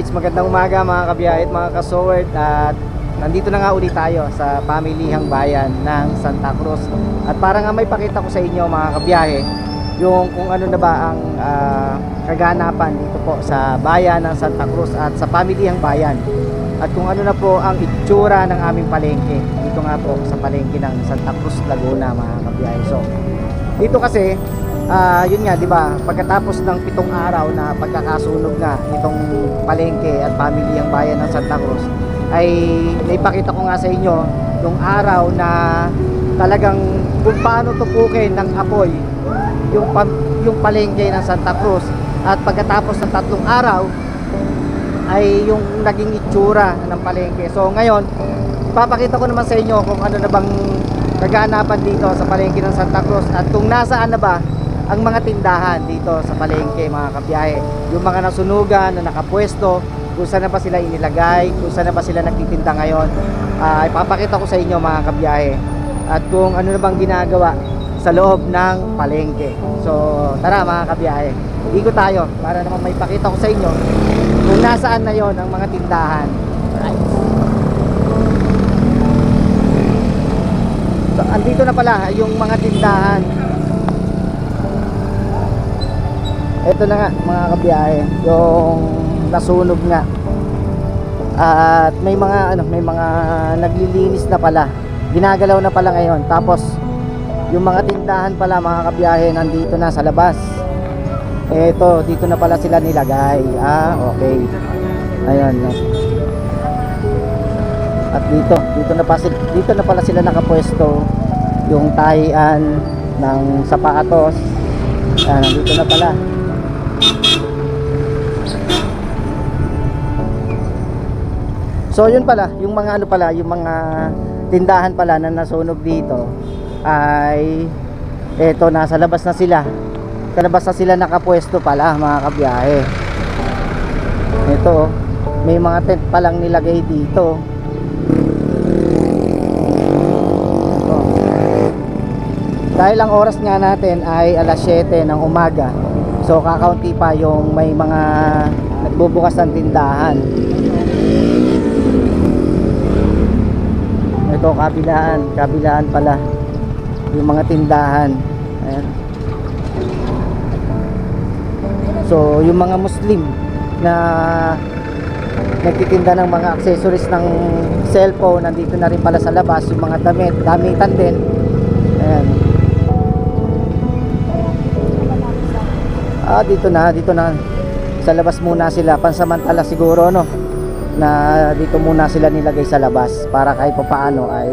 Alright, magandang umaga mga kabiyahe at mga kasowert at nandito na nga ulit tayo sa pamilihang bayan ng Santa Cruz. At para nga may pakita ko sa inyo mga kabiyahe yung kung ano na ba ang ah, kaganapan dito po sa bayan ng Santa Cruz at sa pamilihang bayan. At kung ano na po ang itsura ng aming palengke dito nga po sa palengke ng Santa Cruz, Laguna mga kabiyahe. So dito kasi Ah, yun nga, 'di ba? Pagkatapos ng pitong araw na pagkakasunog nga nitong palengke at pamilyang bayan ng Santa Cruz ay naipakita ko nga sa inyo yung araw na talagang kung paano tupukin ng apoy yung pam- yung palengke ng Santa Cruz at pagkatapos ng tatlong araw ay yung naging itsura ng palengke. So ngayon, ipapakita ko naman sa inyo kung ano na bang kaganapan dito sa palengke ng Santa Cruz at kung nasaan na ba ang mga tindahan dito sa palengke mga kabiyahe. Yung mga nasunugan na nakapwesto, kung saan na ba sila inilagay, kung saan na ba sila nagtitinda ngayon. Ah, ipapakita ko sa inyo mga kabiyahe at kung ano na bang ginagawa sa loob ng palengke. So, tara mga kabiyahe. Ikot tayo para naman may pakita ko sa inyo kung nasaan na yon ang mga tindahan. Alright. So, andito na pala yung mga tindahan. Ito na nga mga kabiyahe, yung nasunog nga. At may mga ano, may mga naglilinis na pala. Ginagalaw na pala ngayon. Tapos yung mga tindahan pala mga kabiyahe nandito na sa labas. Ito, dito na pala sila nilagay. Ah, okay. Ayun. At dito, dito na pa sila, dito na pala sila nakapwesto yung tahian ng sapatos. Ah, dito na pala. So yun pala, yung mga ano pala, yung mga tindahan pala na nasunog dito ay eto nasa labas na sila. Sa labas na sila nakapwesto pala mga kabiyahe. Ito, oh, may mga tent palang nilagay dito. Ito. Dahil ang oras nga natin ay alas 7 ng umaga. So kakaunti pa yung may mga nagbubukas ng tindahan. Ito kabilaan, kabilaan pala. Yung mga tindahan. Ayan. So, yung mga Muslim na nagtitinda ng mga accessories ng cellphone, nandito na rin pala sa labas, yung mga damit, damitan din. Ayan. Ah, dito na, dito na. Sa labas muna sila, pansamantala siguro, no? Na dito muna sila nilagay sa labas para kahit pa paano ay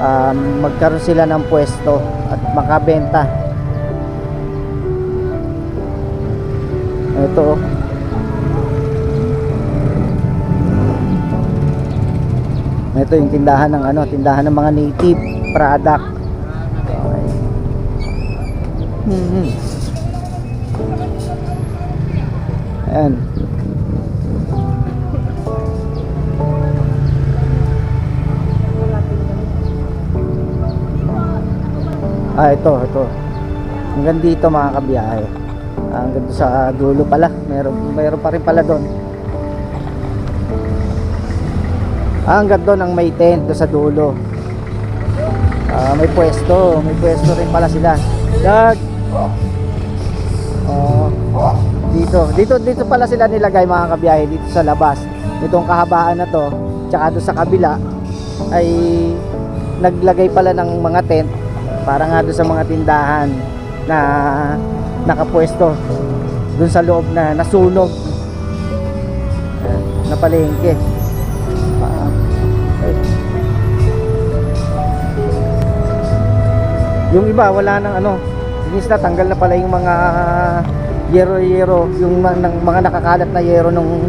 um, magkaroon sila ng pwesto at makabenta ito oh. ito yung tindahan ng ano tindahan ng mga native product okay. hmm ayan Ah, ito, ito. Hanggang dito mga kabiyahe. Ah, Hanggang sa dulo pala. Meron, meron pa rin pala doon. Ah, hanggang doon ang may tent sa dulo. Ah, may pwesto. May pwesto rin pala sila. Dag! Oh, dito. Dito, dito pala sila nilagay mga kabiyahe. Dito sa labas. Itong kahabaan na to. Tsaka doon sa kabila ay naglagay pala ng mga tent para nga doon sa mga tindahan na nakapwesto doon sa loob na nasunog. Na palengke. Ah, yung iba wala nang ano. Inis na tanggal na pala yung mga yero-yero. Yung mga, ng- mga nakakalat na yero nung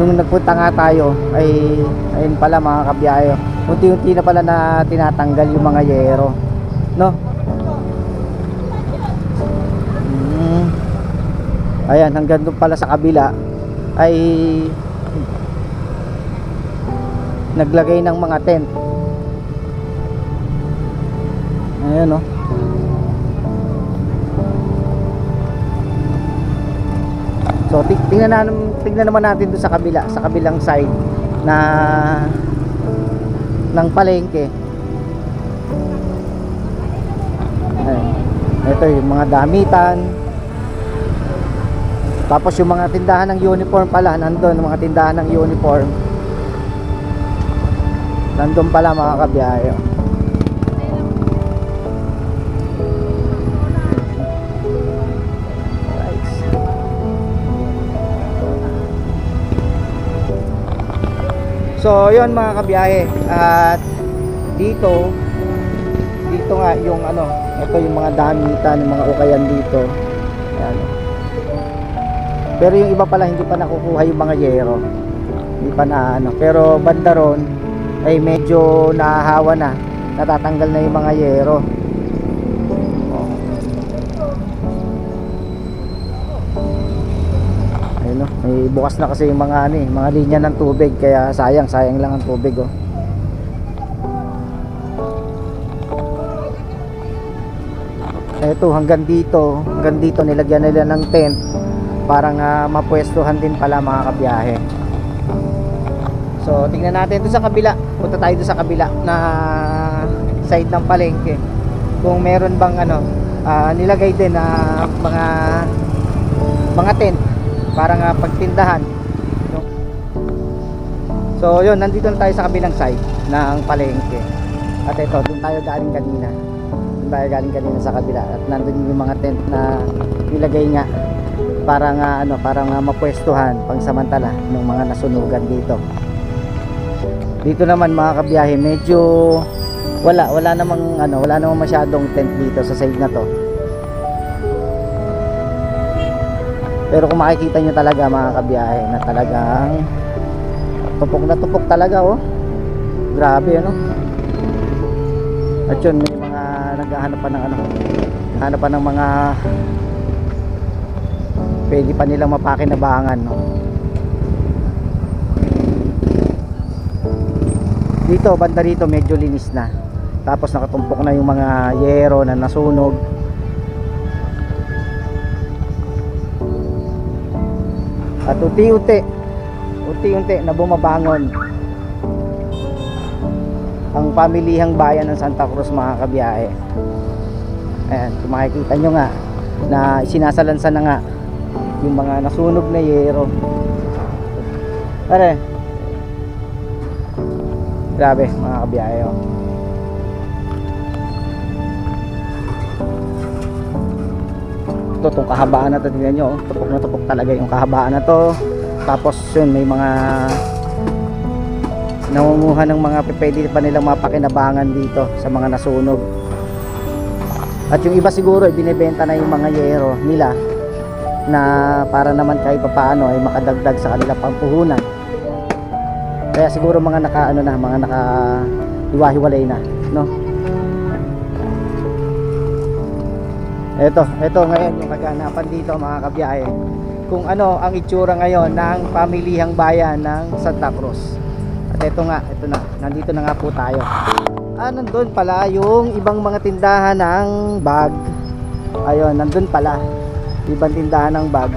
nung nagpunta nga tayo ay ayun pala mga kabiyayo. Unti-unti na pala na tinatanggal yung mga yero no? Mm. Ayan, hanggang doon pala sa kabila ay naglagay ng mga tent. Ayan, no? So, tingnan, na, tingnan naman natin doon sa kabila, sa kabilang side na ng palengke Ito yung mga damitan. Tapos yung mga tindahan ng uniform pala, nandun, mga tindahan ng uniform. Nandun pala mga. Right. So, yon mga kabiyahe. At dito, dito nga yung ano, ito yung mga damitan, yung mga ukayan dito. Ayan. Pero yung iba pala hindi pa nakukuha yung mga yero. Hindi pa na ano. Pero banda ron ay medyo nahahawa na. Natatanggal na yung mga yero. Oh. Ayun no, may bukas na kasi yung mga ano eh, mga linya ng tubig kaya sayang, sayang lang ang tubig oh. Eto hanggang dito, hanggang dito nilagyan nila ng tent para nga mapwestuhan din pala mga kabiyahe. So tingnan natin doon sa kabila, punta tayo doon sa kabila na side ng palengke. Kung meron bang ano, ah, nilagay din na mga mga tent para nga pagtindahan. So yun, nandito na tayo sa kabilang side ng palengke. At ito, doon tayo galing kanina. Tayo galing kanina sa kabila at nandun yung mga tent na nilagay nga para nga ano, para nga mapwestuhan pangsamantala ng mga nasunugan dito. Dito naman mga kabiyahe, medyo wala, wala namang ano, wala namang masyadong tent dito sa side na to. Pero kung makikita nyo talaga mga kabiyahe na talagang tupok na tupok talaga oh. Grabe ano. At yun naghahanap pa ng ano, naghahanap pa ng mga pwede pa nilang mapakinabangan no. Dito banda rito medyo linis na. Tapos nakatumpok na yung mga yero na nasunog. At unti-unti, unti-unti na bumabangon ang pamilihang bayan ng Santa Cruz mga kabiyahe. Ayan, kung makikita nyo nga na sinasalansan na nga yung mga nasunog na yero. Pare. Grabe mga kabiyahe. Oh. Ito, itong kahabaan na to, tingnan nyo, oh. tupok na tupok talaga yung kahabaan na to. Tapos yun, may mga nangunguha ng mga pwede pa nilang mapakinabangan dito sa mga nasunog. At yung iba siguro, eh, binibenta na yung mga yero nila na para naman kahit paano ay makadagdag sa kanilang pampuhunan. Kaya siguro mga naka ano na, mga naka hiwa-hiwalay na, no? Ito, ito ngayon yung kaganapan dito mga kabiyahe. Kung ano ang itsura ngayon ng pamilihang bayan ng Santa Cruz. Ito nga, ito na, nandito na nga po tayo. Ah, nandun pala yung ibang mga tindahan ng bag. Ayun, nandun pala. Ibang tindahan ng bag.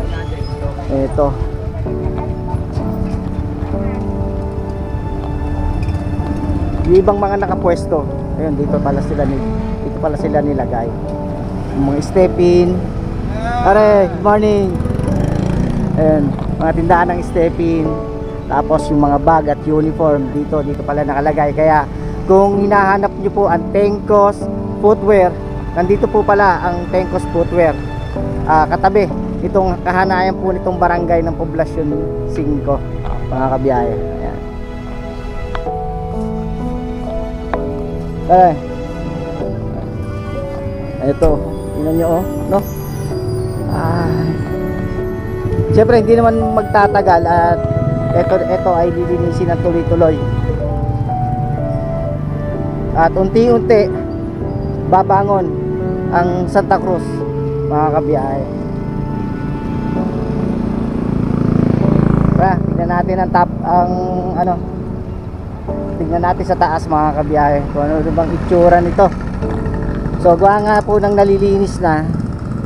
Ito. Yung ibang mga nakapwesto. Ayun, dito pala sila ni dito pala sila nilagay. Yung mga step-in. Are, good morning. Ayun, mga tindahan ng step-in. Tapos yung mga bag at uniform dito, dito pala nakalagay. Kaya kung hinahanap nyo po ang Tenkos Footwear, nandito po pala ang Tenkos Footwear. Ah, katabi itong kahanayan po nitong barangay ng Poblasyon 5, mga kabiyahe. Ayan. Eh. Ito, tingnan nyo oh, no? Ay. Siyempre, hindi naman magtatagal at ito, ito ay lilinisin ng tuloy-tuloy. At unti-unti, babangon ang Santa Cruz, mga kabiyahe. Tara, tingnan natin ang top, ang ano, tingnan natin sa taas mga kabiyahe kung ano bang itsura nito. So, gawa nga po ng nalilinis na,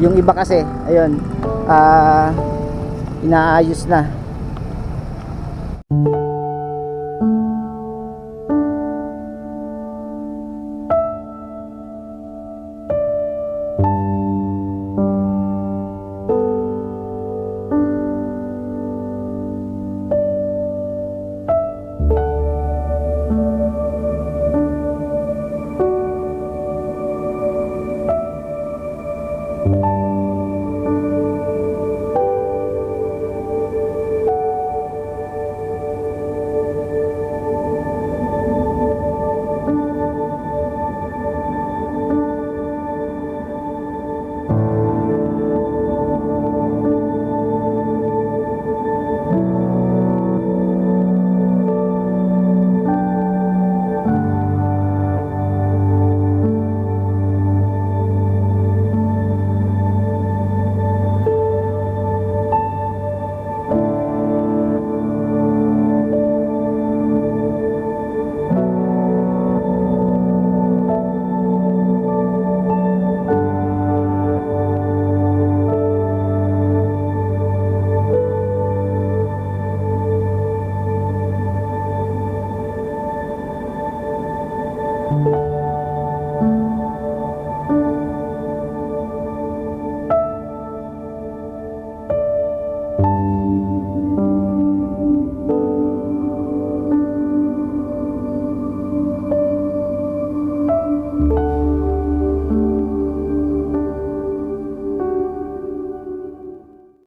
yung iba kasi, ayun, ah, inaayos na you